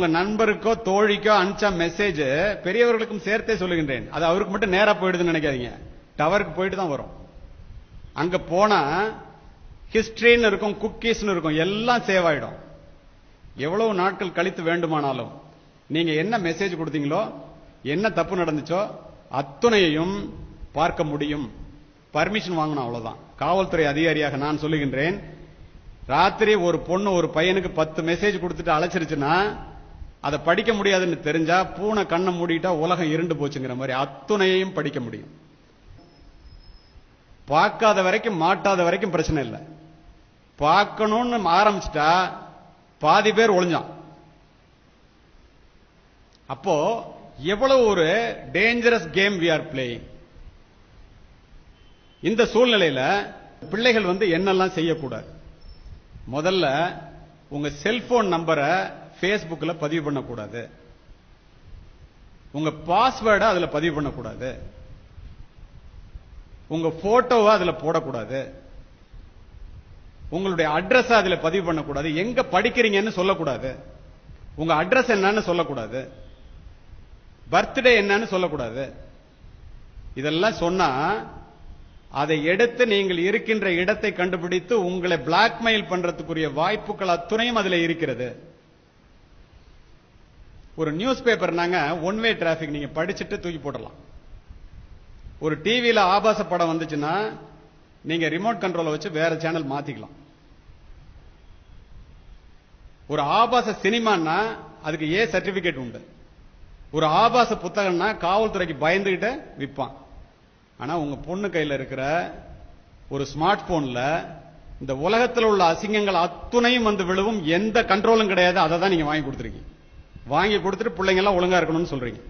உங்க நண்பருக்கோ தோழிக்கோ அனுப்பிச்ச மெசேஜ் பெரியவர்களுக்கும் சேர்த்தே சொல்லுகின்றேன். அது அவருக்கு மட்டும் நேரா போயிடுதுன்னு நினைக்காதீங்க. டவருக்கு போயிட்டு தான் வரும். அங்க போனா ஹிஸ்டரின்னு இருக்கும் குக்கீஸ்னு இருக்கும் எல்லாம் சேவ் ஆயிடும். எவ்வளவு நாட்கள் கழித்து வேண்டுமானாலும் நீங்க என்ன மெசேஜ் கொடுத்தீங்களோ என்ன தப்பு நடந்துச்சோ அத்துணையையும் பார்க்க முடியும். பர்மிஷன் வாங்கணும் அவ்வளவுதான். காவல்துறை அதிகாரியாக நான் சொல்லுகின்றேன் ராத்திரி ஒரு பொண்ணு ஒரு பையனுக்கு பத்து மெசேஜ் கொடுத்துட்டு அழைச்சிருச்சுன்னா அதை படிக்க முடியாதுன்னு தெரிஞ்சா பூனை கண்ணை மூடிட்டா உலகம் இருண்டு போச்சுங்கிற மாதிரி அத்துணையையும் படிக்க முடியும். பார்க்காத வரைக்கும் மாட்டாத வரைக்கும் பிரச்சனை இல்லை. பார்க்கணும்னு ஆரம்பிச்சிட்டா பாதி பேர் ஒளிஞ்சான். அப்போ எவ்வளவு ஒரு dangerous game we are playing இந்த சூழ்நிலையில பிள்ளைகள் வந்து என்னெல்லாம் செய்யக்கூடாது? முதல்ல உங்க செல்போன் நம்பரை ஃபேஸ்புக்கில் பதிவு பண்ணக்கூடாது. உங்க பாஸ்வேர்டை அதுல பதிவு பண்ணக்கூடாது. உங்க போட்டோவை அதுல போடக்கூடாது. உங்களுடைய அட்ரஸ் அதுல பதிவு பண்ணக்கூடாது. எங்க படிக்கிறீங்கன்னு சொல்லக்கூடாது. உங்க அட்ரஸ் என்னன்னு சொல்லக்கூடாது. பர்த்டே என்னன்னு சொல்லக்கூடாது. இதெல்லாம் சொன்னா அதை எடுத்து நீங்கள் இருக்கின்ற இடத்தை கண்டுபிடித்து உங்களை பிளாக்மெயில் பண்றதுக்குரிய வாய்ப்புகள் அத்துணையும் அதுல இருக்கிறது. ஒரு நியூஸ் பேப்பர்னாங்க ஒன் வே டிராபிக் நீங்க படிச்சுட்டு தூக்கி போடலாம் ஒரு டிவியில ஆபாச படம் வந்துச்சுன்னா நீங்க ரிமோட் கண்ட்ரோலை வச்சு வேற சேனல் மாத்திக்கலாம். ஒரு ஆபாச சினிமான்னா அதுக்கு ஏ சர்டிபிகேட் உண்டு. ஒரு ஆபாச புத்தகம்னா காவல்துறைக்கு பயந்துகிட்டு விற்பான் ஆனா உங்க பொண்ணு கையில் இருக்கிற ஒரு ஸ்மார்ட் போன்ல இந்த உலகத்தில் உள்ள அசிங்கங்கள் அத்துணையும் வந்து விழுவும் எந்த கண்ட்ரோலும் கிடையாது. அதை தான் நீங்க வாங்கி கொடுத்துருக்கீங்க. வாங்கி கொடுத்துட்டு பிள்ளைங்க எல்லாம் ஒழுங்கா இருக்கணும்னு சொல்றீங்க.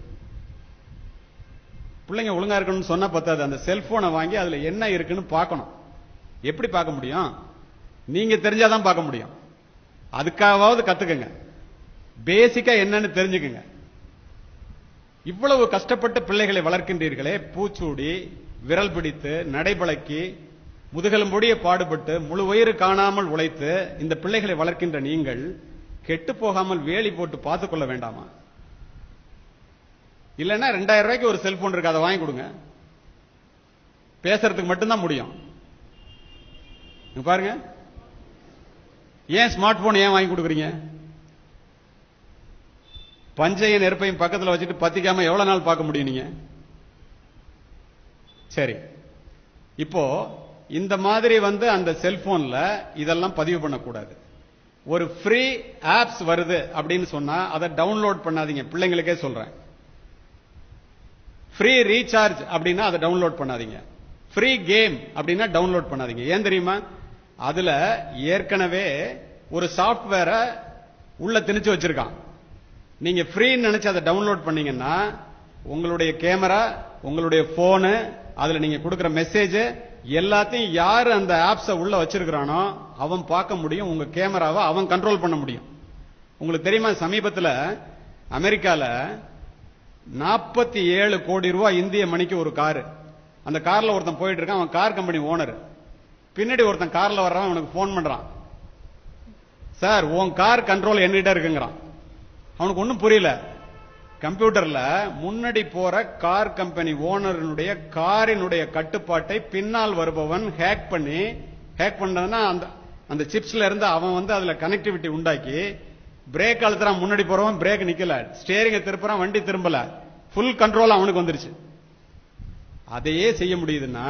பிள்ளைங்க ஒழுங்கா இருக்கணும்னு சொன்னா பத்தாது. அந்த செல்போனை வாங்கி அதுல என்ன இருக்குன்னு பார்க்கணும். எப்படி பார்க்க முடியும்? நீங்க தெரிஞ்சாதான் பார்க்க முடியும். அதுக்காகவாவது கத்துக்கங்க. பேசிக்கா என்னன்னு தெரிஞ்சுக்குங்க. இவ்வளவு கஷ்டப்பட்டு பிள்ளைகளை வளர்க்கின்றீர்களே பூச்சூடி விரல் பிடித்து நடைபழக்கி முதுகெலும்பொடிய பாடுபட்டு முழு உயிர் காணாமல் உழைத்து இந்த பிள்ளைகளை வளர்க்கின்ற நீங்கள் கெட்டு போகாமல் வேலி போட்டு பார்த்துக் கொள்ள வேண்டாமா? இல்லைன்னா ரெண்டாயிரம் ரூபாய்க்கு ஒரு செல்போன் இருக்கு அதை வாங்கி கொடுங்க. பேசுறதுக்கு மட்டும்தான் முடியும். பாருங்க. ஏன் ஸ்மார்ட் போன் ஏன் வாங்கி கொடுக்குறீங்க? பஞ்சையும் நெருப்பையும் பக்கத்தில் வச்சுட்டு பத்திக்காம எவ்வளவு நாள் பார்க்க முடியும் நீங்க? சரி. இப்போ இந்த மாதிரி வந்து அந்த செல்போன்ல இதெல்லாம் பதிவு பண்ணக்கூடாது. ஒரு ஃப்ரீ ஆப்ஸ் வருது அப்படின்னு சொன்னா அதை டவுன்லோட் பண்ணாதீங்க. பிள்ளைங்களுக்கே சொல்றேன். ஃப்ரீ ரீசார்ஜ் அப்படின்னா அதை டவுன்லோட் பண்ணாதீங்க. ஃப்ரீ கேம் அப்படின்னா டவுன்லோட் பண்ணாதீங்க. ஏன் தெரியுமா? அதுல ஏற்கனவே ஒரு சாப்ட்வேரை உள்ள திணிச்சு வச்சிருக்கான். நீங்க ஃப்ரீன்னு நினைச்சு அதை டவுன்லோட் பண்ணீங்கன்னா உங்களுடைய கேமரா உங்களுடைய போனு அதுல நீங்க கொடுக்கிற மெசேஜ் எல்லாத்தையும் யாரு அந்த ஆப்ஸ உள்ள வச்சிருக்கிறானோ அவன் பார்க்க முடியும் உங்க கேமராவை அவன் கண்ட்ரோல் பண்ண முடியும். உங்களுக்கு தெரியுமா சமீபத்தில் அமெரிக்கால நாற்பத்தி ஏழு கோடி ரூபாய் இந்திய மணிக்கு ஒரு காரு அந்த கார்ல ஒருத்தன் போயிட்டு இருக்கான் அவன் கார் கம்பெனி ஓனர் பின்னாடி ஒருத்தன் கார்ல வர்றான் அவனுக்கு போன் பண்றான். சார் உன் கார் கண்ட்ரோல் என்கிட்ட இருக்குங்கிறான். அவனுக்கு ஒன்றும் புரியல. கம்ப்யூட்டர்ல முன்னாடி போற கார் கம்பெனி ஓனருடைய காரினுடைய கட்டுப்பாட்டை பின்னால் வருபவன் ஹேக் பண்ணி ஹேக் பண்ணதுன்னா அந்த அந்த சிப்ஸ்ல இருந்து அவன் வந்து அதுல கனெக்டிவிட்டி உண்டாக்கி பிரேக் அழுத்துறான் முன்னாடி போறவன் பிரேக் நிக்கல. ஸ்டேரிங்க திருப்புறான் வண்டி திரும்பல. ஃபுல் கண்ட்ரோல் அவனுக்கு வந்துருச்சு. அதையே செய்ய முடியுதுன்னா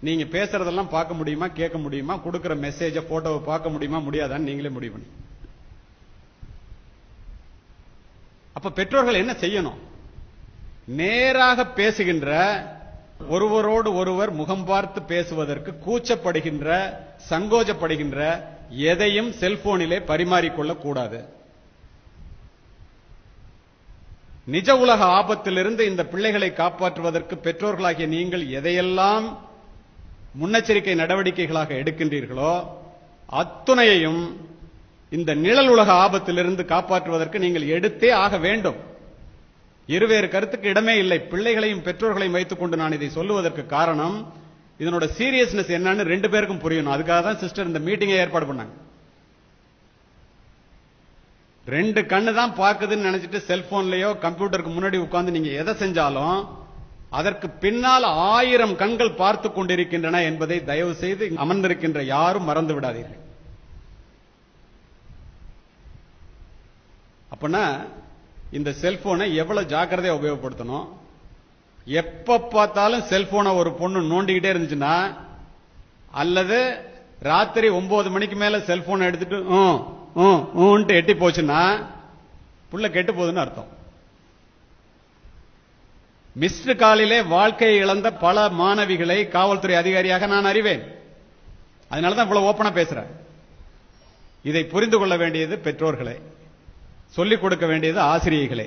நீங்க பேசுறதெல்லாம் பார்க்க முடியுமா கேட்க முடியுமா கொடுக்கிற மெசேஜ போட்டோவை பார்க்க முடியுமா முடியாதான்னு நீங்களே முடிவு பண்ணி அப்ப பெற்றோர்கள் என்ன செய்யணும்? நேராக பேசுகின்ற ஒருவரோடு ஒருவர் முகம் பார்த்து பேசுவதற்கு கூச்சப்படுகின்ற சங்கோஜப்படுகின்ற எதையும் செல்போனிலே பரிமாறிக்கொள்ளக் கூடாது நிஜ உலக ஆபத்திலிருந்து இந்த பிள்ளைகளை காப்பாற்றுவதற்கு பெற்றோர்களாகிய நீங்கள் எதையெல்லாம் முன்னெச்சரிக்கை நடவடிக்கைகளாக எடுக்கின்றீர்களோ அத்துணையையும் இந்த நிழல் உலக ஆபத்திலிருந்து காப்பாற்றுவதற்கு நீங்கள் எடுத்தே ஆக வேண்டும். இருவேறு கருத்துக்கு இடமே இல்லை. பிள்ளைகளையும் பெற்றோர்களையும் வைத்துக் கொண்டு நான் இதை சொல்லுவதற்கு காரணம் இதனோட சீரியஸ்னஸ் என்னன்னு ரெண்டு பேருக்கும் புரியணும். அதுக்காக தான் சிஸ்டர் இந்த மீட்டிங்கை ஏற்பாடு பண்ணாங்க. ரெண்டு கண்ணு தான் பார்க்குதுன்னு நினைச்சிட்டு செல்போன்லயோ கம்ப்யூட்டருக்கு முன்னாடி உட்கார்ந்து நீங்க எதை செஞ்சாலும் அதற்கு பின்னால் ஆயிரம் கண்கள் பார்த்து கொண்டிருக்கின்றன என்பதை தயவு செய்து அமர்ந்திருக்கின்ற யாரும் மறந்து விடாதீர்கள். அப்படின்னா இந்த செல்போனை எவ்வளவு ஜாக்கிரதையா உபயோகப்படுத்தணும்? எப்ப பார்த்தாலும் செல்போனை ஒரு பொண்ணு நோண்டிக்கிட்டே இருந்துச்சுன்னா அல்லது ராத்திரி ஒன்பது மணிக்கு மேல செல்போனை எடுத்துட்டு "ம், எட்டி போச்சுன்னா புள்ள கெட்டு போகுதுன்னு அர்த்தம். மிஸ்டு காலிலே வாழ்க்கையை இழந்த பல மாணவிகளை காவல்துறை அதிகாரியாக நான் அறிவேன். அதனாலதான் இவ்வளவு ஓப்பனா பேசுறேன். இதை புரிந்து கொள்ள வேண்டியது பெற்றோர்களே. சொல்லிக் கொடுக்க வேண்டியது ஆசிரியர்களே